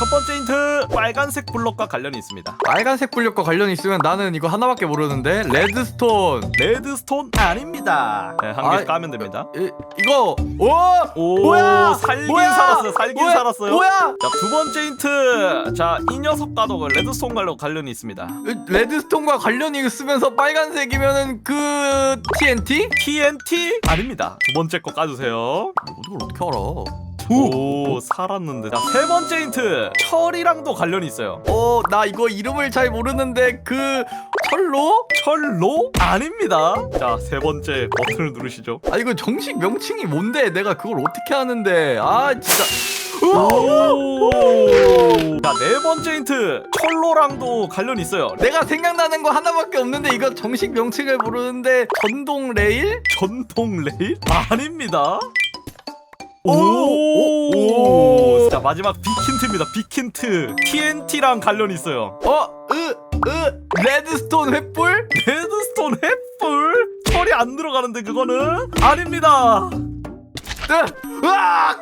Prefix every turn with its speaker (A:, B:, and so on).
A: 첫 번째 힌트 빨간색 블럭과 관련이 있습니다.
B: 빨간색 블럭과 관련이 있으면 나는 이거 하나밖에 모르는데 레드스톤
A: 레드스톤 아닙니다. 네, 한 개
B: 아,
A: 까면 됩니다.
B: 이, 이거 오
A: 오,
B: 뭐야
A: 살긴
B: 뭐야?
A: 살았어요. 살긴
B: 뭐야?
A: 살았어요.
B: 뭐야
A: 자, 두 번째 힌트. 자, 이 녀석과도 그 레드스톤 관련 관련이 있습니다.
B: 레드스톤과 관련이 있으면서 빨간색이면은 그 TNT?
A: TNT 아닙니다. 두 번째 거 까주세요.
B: 이걸 어떻게 알아?
A: 오, 살았는데. 자, 세 번째 힌트. 철이랑도 관련이 있어요.
B: 어, 나 이거 이름을 잘 모르는데 그 철로?
A: 철로? 아닙니다. 자, 세 번째 버튼을 누르시죠.
B: 아 이거 정식 명칭이 뭔데? 내가 그걸 어떻게 하는데? 아 진짜.
A: 오. 자, 네 번째 힌트. 철로랑도 관련이 있어요.
B: 내가 생각나는 거 하나밖에 없는데 이거 정식 명칭을 모르는데 전동 레일?
A: 전동 레일? 아닙니다.
B: 오,
A: 오. 마지막 빅힌트입니다. 빅힌트. TNT랑 관련이 있어요.
B: 어, 으, 으, 레드스톤 횃불?
A: 레드스톤 횃불? 철이 안 들어가는데 그거는 아닙니다.
B: 으, 으악!